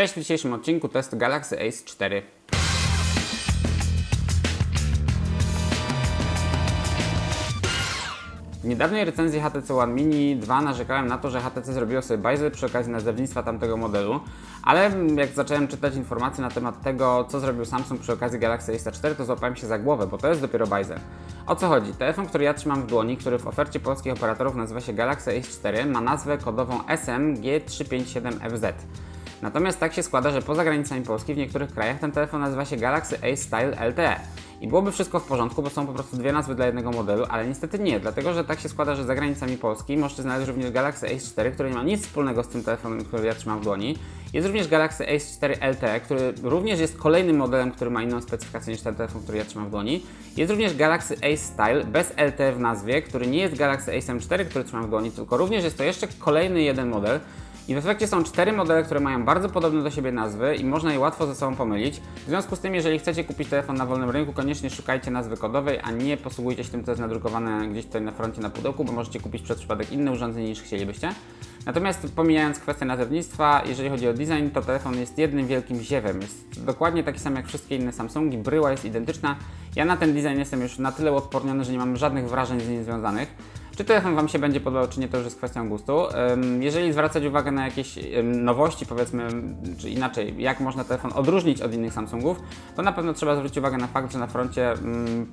Cześć, w dzisiejszym odcinku test Galaxy Ace 4. W niedawnej recenzji HTC One Mini 2 narzekałem na to, że HTC zrobiło sobie bajzel przy okazji nazewnictwa tamtego modelu, ale jak zacząłem czytać informacje na temat tego, co zrobił Samsung przy okazji Galaxy Ace 4, to złapałem się za głowę, bo to jest dopiero bajzel. O co chodzi? Telefon, który ja trzymam w dłoni, który w ofercie polskich operatorów nazywa się Galaxy Ace 4, ma nazwę kodową SMG357FZ. Natomiast tak się składa, że poza granicami Polski w niektórych krajach ten telefon nazywa się Galaxy Ace Style LTE. I byłoby wszystko w porządku, bo są po prostu dwie nazwy dla jednego modelu, ale niestety nie, dlatego że tak się składa, że za granicami Polski możecie znaleźć również Galaxy Ace 4, który nie ma nic wspólnego z tym telefonem, który ja trzymam w dłoni. Jest również Galaxy Ace 4 LTE, który również jest kolejnym modelem, który ma inną specyfikację niż ten telefon, który ja trzymam w dłoni. Jest również Galaxy Ace Style bez LTE w nazwie, który nie jest Galaxy Ace M4, który trzymam w dłoni, tylko również jest to jeszcze kolejny jeden model. I w efekcie są cztery modele, które mają bardzo podobne do siebie nazwy i można je łatwo ze sobą pomylić. W związku z tym, jeżeli chcecie kupić telefon na wolnym rynku, koniecznie szukajcie nazwy kodowej, a nie posługujcie się tym, co jest nadrukowane gdzieś tutaj na froncie na pudełku, bo możecie kupić przez przypadek inne urządzenie niż chcielibyście. Natomiast pomijając kwestię nazewnictwa, jeżeli chodzi o design, to telefon jest jednym wielkim ziewem. Jest dokładnie taki sam jak wszystkie inne Samsungi, bryła jest identyczna. Ja na ten design jestem już na tyle odporniony, że nie mam żadnych wrażeń z nim związanych. Czy telefon Wam się będzie podobał, czy nie, to już jest kwestią gustu. Jeżeli zwracać uwagę na jakieś nowości, powiedzmy, czy inaczej, jak można telefon odróżnić od innych Samsungów, to na pewno trzeba zwrócić uwagę na fakt, że na froncie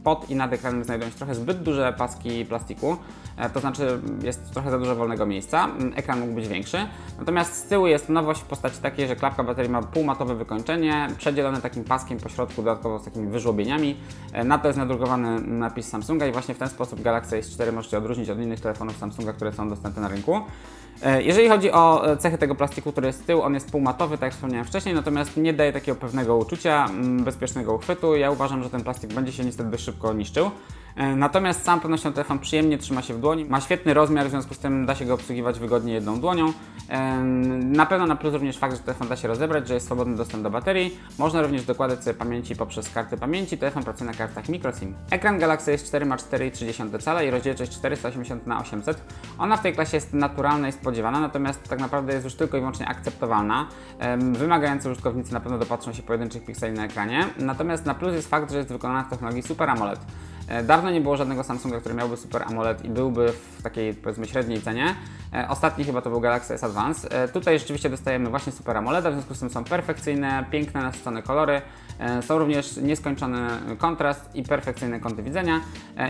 pod i nad ekranem znajdują się trochę zbyt duże paski plastiku, e, to znaczy jest trochę za dużo wolnego miejsca, ekran mógł być większy. Natomiast z tyłu jest nowość w postaci takiej, że klapka baterii ma półmatowe wykończenie, przedzielone takim paskiem po środku, dodatkowo z takimi wyżłobieniami. E, Na to jest nadrukowany napis Samsunga i właśnie w ten sposób Galaxy S4 możecie odróżnić od innych telefonów Samsunga, które są dostępne na rynku. E, Jeżeli chodzi o e, cechy tego plastiku, który jest z tyłu, on jest półmatowy, tak jak wspomniałem wcześniej, natomiast nie daje takiego pewnego uczucia mm, bezpiecznego uchwytu. Ja uważam, że ten plastik będzie się niestety szybko niszczył. E, Natomiast z całą pewnością telefon przyjemnie trzyma się w dłoni, ma świetny rozmiar, w związku z tym da się go obsługiwać wygodnie jedną dłonią. E, Na pewno na plus również fakt, że telefon da się rozebrać, że jest swobodny dostęp do baterii. Można również dokładać sobie pamięci poprzez karty pamięci. Telefon pracuje na kartach microSIM. Ekran Galaxy S4 ma 4,3 cala i rozdzielczość 480 na 800 Ona w tej klasie jest naturalna i spodziewana, natomiast tak naprawdę jest już tylko i wyłącznie akceptowalna. Wymagający użytkownicy na pewno dopatrzą się pojedynczych pikseli na ekranie. Natomiast na plus jest fakt, że jest wykonana w technologii Super AMOLED. E, Dawno nie było żadnego Samsunga, który miałby Super AMOLED i byłby w takiej powiedzmy średniej cenie. E, Ostatni chyba to był Galaxy S Advance. E, Tutaj rzeczywiście dostajemy właśnie Super AMOLED, w związku z tym są perfekcyjne, piękne, nasycone kolory. Są również nieskończony kontrast i perfekcyjne kąty widzenia.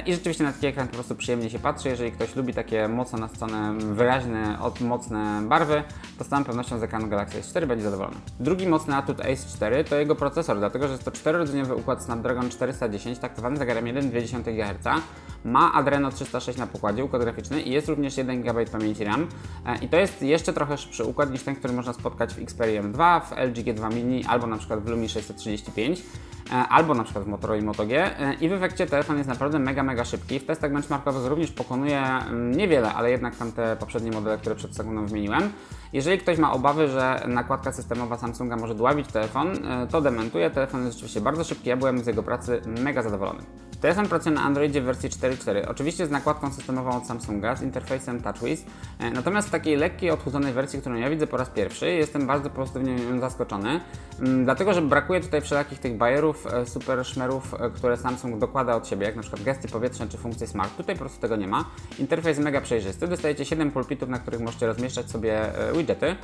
I rzeczywiście na taki ekran po prostu przyjemnie się patrzy. Jeżeli ktoś lubi takie mocno nasycone, wyraźne, mocne barwy, to z całą pewnością z ekranu Galaxy S4 będzie zadowolony. Drugi mocny atut Ace 4 to jego procesor, dlatego że jest to czterorodzeniowy układ Snapdragon 410, taktowany zegarem 1,2 GHz. Ma Adreno 306 na pokładzie, układ graficzny i jest również 1 GB pamięci RAM. E, I to jest jeszcze trochę szybszy układ niż ten, który można spotkać w Xperia M2, w LG G2 Mini albo na przykład w Lumie 635 e, albo na przykład w Motorola Moto G e, i w efekcie telefon jest naprawdę mega, mega szybki. W testach benchmarkowych również pokonuje mm, niewiele, ale jednak tam te poprzednie modele, które przed sekundą wymieniłem. Jeżeli ktoś ma obawy, że nakładka systemowa Samsunga może dławić telefon, to dementuję. Telefon jest rzeczywiście bardzo szybki, ja byłem z jego pracy mega zadowolony. Telefon pracuje na Androidzie w wersji 4.4, oczywiście z nakładką systemową od Samsunga, z interfejsem TouchWiz, e, natomiast w takiej lekkiej, odchudzonej wersji, którą ja widzę po raz pierwszy, jestem bardzo pozytywnie zaskoczony, mm, dlatego że brakuje tutaj wszelakich tych bajerów, e, super szmerów, e, które Samsung dokłada od siebie, jak na przykład gesty powietrzne czy funkcje Smart. Tutaj po prostu tego nie ma. Interfejs mega przejrzysty, dostajecie 7 pulpitów, na których możecie rozmieszczać sobie widgety.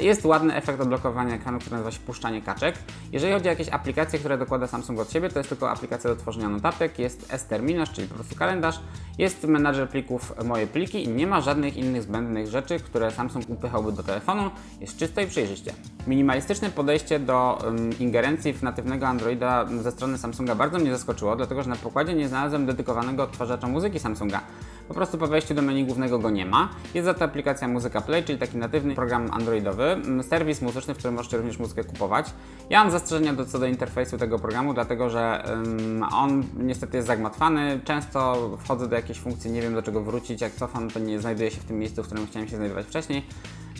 Jest ładny efekt odblokowania ekranu, który nazywa się puszczanie kaczek. Jeżeli chodzi o jakieś aplikacje, które dokłada Samsung od siebie, to jest tylko aplikacja do tworzenia notatek, jest S-terminarz, czyli po prostu kalendarz, jest menadżer plików Moje Pliki i nie ma żadnych innych zbędnych rzeczy, które Samsung upychałby do telefonu. Jest czysto i przejrzyście. Minimalistyczne podejście do um, ingerencji w natywnego Androida ze strony Samsunga bardzo mnie zaskoczyło, dlatego że na pokładzie nie znalazłem dedykowanego odtwarzacza muzyki Samsunga. Po prostu po wejściu do menu głównego go nie ma. Jest za to aplikacja Muzyka Play, czyli taki natywny program androidowy, mm, serwis muzyczny, w którym możecie również muzykę kupować. Ja mam zastrzeżenia do, co do interfejsu tego programu, dlatego że ym, on niestety jest zagmatwany. Często wchodzę do jakiejś funkcji, nie wiem do czego wrócić. Jak cofam, to nie znajduję się w tym miejscu, w którym chciałem się znajdować wcześniej.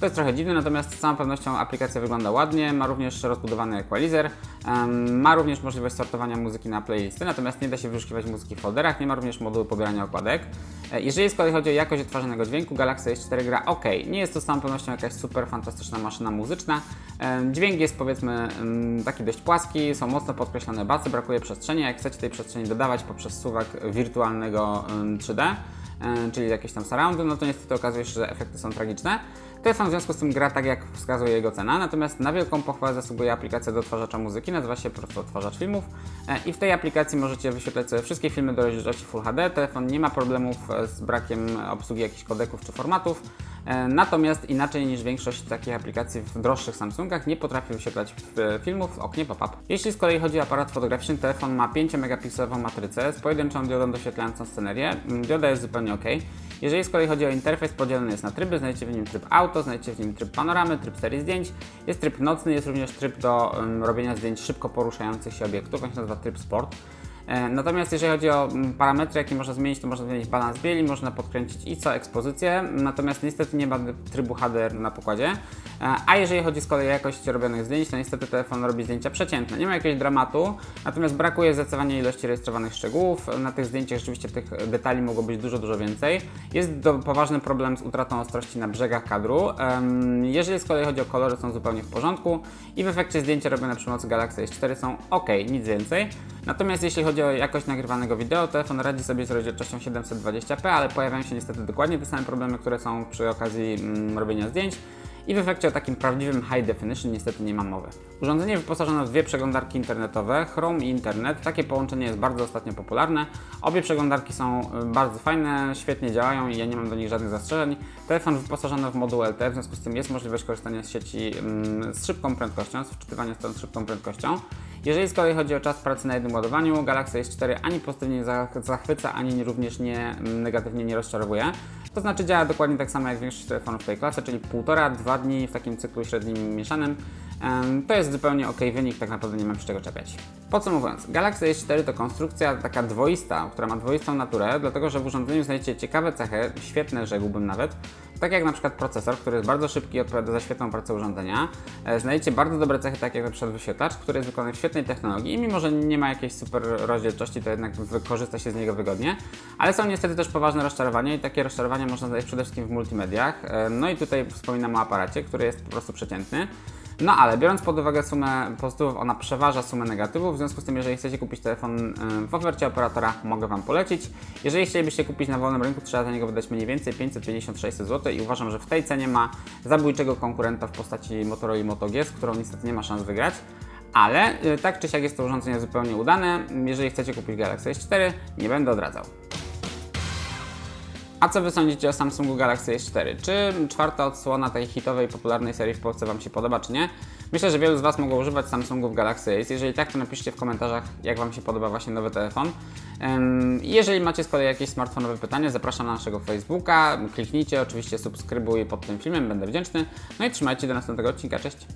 To jest trochę dziwne, natomiast z całą pewnością aplikacja wygląda ładnie, ma również rozbudowany equalizer, ma również możliwość sortowania muzyki na playlisty, natomiast nie da się wyszukiwać muzyki w folderach, nie ma również modułu pobierania okładek. E, Jeżeli z kolei chodzi o jakość odtwarzanego dźwięku, Galaxy S4 gra ok. Nie jest to z całą pewnością jakaś super fantastyczna maszyna muzyczna. Dźwięk jest powiedzmy taki dość płaski, są mocno podkreślone basy, brakuje przestrzeni. Jak chcecie tej przestrzeni dodawać poprzez suwak wirtualnego em, 3D, e, czyli jakieś tam surroundy, no to niestety okazuje się, że efekty są tragiczne. Telefon w związku z tym gra tak, jak wskazuje jego cena, natomiast na wielką pochwałę zasługuje aplikacja do odtwarzacza muzyki, nazywa się po prostu odtwarzacz filmów e, i w tej aplikacji możecie wyświetlać sobie wszystkie filmy do rozdzielczości Full HD. Telefon nie ma problemów e, z brakiem obsługi jakichś kodeków czy formatów, e, natomiast inaczej niż większość takich aplikacji w droższych Samsungach nie potrafi wyświetlać e, filmów w oknie pop-up. Jeśli z kolei chodzi o aparat fotograficzny, telefon ma 5-megapikselową matrycę z pojedynczą diodą doświetlającą scenerię. Mm, Dioda jest zupełnie ok. Jeżeli z kolei chodzi o interfejs, podzielony jest na tryby, znajdziecie w nim tryb auto, znajdziecie w nim tryb panoramy, tryb serii zdjęć, jest tryb nocny, jest również tryb do um, robienia zdjęć szybko poruszających się obiektów, on się nazywa tryb sport. E, Natomiast jeżeli chodzi o mm, parametry, jakie można zmienić, to można zmienić balans bieli, można podkręcić ISO, ekspozycję, natomiast niestety nie ma trybu HDR na pokładzie. E, A jeżeli chodzi z kolei o jakość robionych zdjęć, to niestety telefon robi zdjęcia przeciętne. Nie ma jakiegoś dramatu, natomiast brakuje zdecydowanie ilości rejestrowanych szczegółów. Na tych zdjęciach rzeczywiście tych detali mogło być dużo, dużo więcej. Jest do, poważny problem z utratą ostrości na brzegach kadru. Jeżeli z kolei chodzi o kolory, są zupełnie w porządku i w efekcie zdjęcia robione przy pomocy Galaxy S4 są ok, nic więcej. Natomiast jeśli chodzi o jakość nagrywanego wideo, telefon radzi sobie z rozdzielczością 720p, ale pojawiają się niestety dokładnie te same problemy, które są przy okazji mm, robienia zdjęć. I w efekcie o takim prawdziwym high definition niestety nie mam mowy. Urządzenie wyposażone w dwie przeglądarki internetowe, Chrome i Internet. Takie połączenie jest bardzo ostatnio popularne. Obie przeglądarki są y, bardzo fajne, świetnie działają i ja nie mam do nich żadnych zastrzeżeń. Telefon wyposażony w moduł LTE, w związku z tym jest możliwość korzystania z sieci mm, z szybką prędkością, z wczytywania stron z szybką prędkością. Jeżeli z kolei chodzi o czas pracy na jednym ładowaniu, Galaxy S4 ani pozytywnie nie zach- zachwyca, ani również nie, mm, negatywnie nie rozczarowuje. To znaczy działa dokładnie tak samo jak większość telefonów tej klasy, czyli 1,5-2 dni w takim cyklu średnim mieszanym. To jest zupełnie ok wynik, tak naprawdę nie mam się czego czepiać. Podsumowując, Galaxy S4 to konstrukcja taka dwoista, która ma dwoistą naturę, dlatego że w urządzeniu znajdziecie ciekawe cechy, świetne rzekłbym nawet, tak jak na przykład procesor, który jest bardzo szybki i odpowiada za świetną pracę urządzenia. E, Znajdziecie bardzo dobre cechy, tak jak na przykład wyświetlacz, który jest wykonany w świetnej technologii i mimo, że nie ma jakiejś super rozdzielczości, to jednak wykorzysta się z niego wygodnie. Ale są niestety też poważne rozczarowania i takie rozczarowania można znaleźć przede wszystkim w multimediach. E, No i tutaj wspominam o aparacie, który jest po prostu przeciętny. No ale biorąc pod uwagę sumę pozytywów, ona przeważa sumę negatywów, w związku z tym jeżeli chcecie kupić telefon y, w ofercie operatora, mogę Wam polecić. Jeżeli chcielibyście kupić na wolnym rynku, trzeba za niego wydać mniej więcej 550-600 zł i uważam, że w tej cenie ma zabójczego konkurenta w postaci Motorola Moto G, z którą niestety nie ma szans wygrać. Ale y, tak czy siak jest to urządzenie zupełnie udane. Jeżeli chcecie kupić Galaxy S4, nie będę odradzał. A co Wy sądzicie o Samsungu Galaxy S4? Czy czwarta odsłona tej hitowej, popularnej serii w Polsce Wam się podoba, czy nie? Myślę, że wielu z Was mogło używać Samsungów Galaxy Ace. Jeżeli tak, to napiszcie w komentarzach, jak Wam się podoba właśnie nowy telefon. Jeżeli macie z kolei jakieś smartfonowe pytania, zapraszam na naszego Facebooka. Kliknijcie, oczywiście subskrybuj pod tym filmem, będę wdzięczny. No i trzymajcie do następnego odcinka. Cześć!